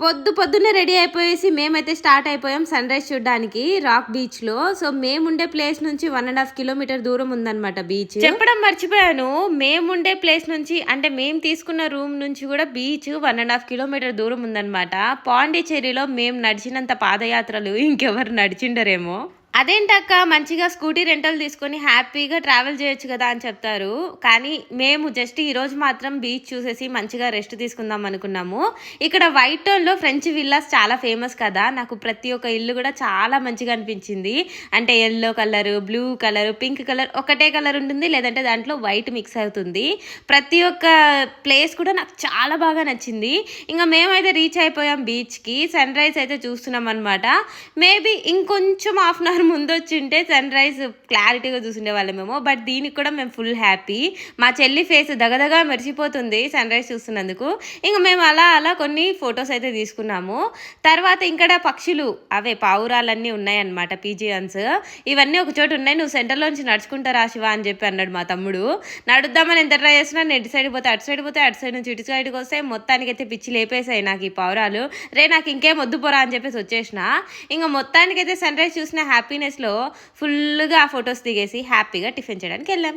పొద్దు పొద్దున్నే రెడీ అయిపోయేసి మేమైతే స్టార్ట్ అయిపోయాం సన్ రైజ్ చూడడానికి రాక్ బీచ్లో. సో మేముండే ప్లేస్ నుంచి వన్ అండ్ హాఫ్ కిలోమీటర్ దూరం ఉందన్నమాట బీచ్. చెప్పడం మర్చిపోయాను. మేముండే ప్లేస్ నుంచి అంటే మేము తీసుకున్న రూమ్ నుంచి కూడా beach one and half kilometre దూరం ఉందన్నమాట. పాండిచేరిలో మేము నడిచినంత పాదయాత్రలు ఇంకెవరు నడిచిండరేమో. అదేంటక్క మంచిగా స్కూటీ రెంటల్ తీసుకొని హ్యాపీగా ట్రావెల్ చేయొచ్చు కదా అని చెప్తారు. కానీ మేము జస్ట్ ఈరోజు మాత్రం బీచ్ చూసేసి మంచిగా రెస్ట్ తీసుకుందాం అనుకున్నాము. ఇక్కడ వైట్ టౌన్లో ఫ్రెంచ్ విల్లాస్ చాలా ఫేమస్ కదా. నాకు ప్రతి ఒక్క ఇల్లు కూడా చాలా మంచిగా అనిపించింది. అంటే yellow colour blue colour pink colour ఒకటే కలర్ ఉంటుంది. లేదంటే దాంట్లో వైట్ మిక్స్ అవుతుంది. ప్రతి ఒక్క ప్లేస్ కూడా నాకు చాలా బాగా నచ్చింది. ఇంకా మేమైతే రీచ్ అయిపోయాం బీచ్కి. సన్ రైజ్ అయితే చూస్తున్నాం అనమాట మేబీ ఇంకొంచెం హాఫ్ అన్ అవర్ ముందు వచ్చి ఉంటే సన్ రైజ్ క్లారిటీగా చూసుండే వాళ్ళమేమో బట్ దీనికి కూడా మేము ఫుల్ హ్యాపీ. మా చెల్లి ఫేస్ దగదగా మెరిసిపోతుంది సన్ రైజ్ చూస్తున్నందుకు. ఇంకా మేము అలా అలా కొన్ని ఫొటోస్ అయితే తీసుకున్నాము. తర్వాత ఇక్కడ పక్షులు అవే పావురాలన్నీ ఉన్నాయన్నమాట పీజియన్స్. ఇవన్నీ ఒక చోటు ఉన్నాయి నువ్వు సెంటర్లోంచి నడుచుకుంటారా శివ అని చెప్పి అన్నాడు మా తమ్ముడు. నడుద్దామని ఎంత ట్రై చేసినా నేను సైడ్ పోతే అటు సైడ్ పోతే అటు సైడ్ నుంచి ఇటు సైడ్కి వస్తే మొత్తానికి అయితే పిచ్చి లేపేసాయి నాకు ఈ పావురాలు. రే నాకు ఇంకేం వద్దు పోరా అని చెప్పేసి వచ్చేసిన. ఇంకా మొత్తానికైతే సన్ రైజ్ చూసిన హ్యాపీనెస్లో ఫుల్గా ఆ ఫొటోస్ దిగేసి హ్యాపీగా టిఫిన్ చేయడానికి వెళ్ళాం.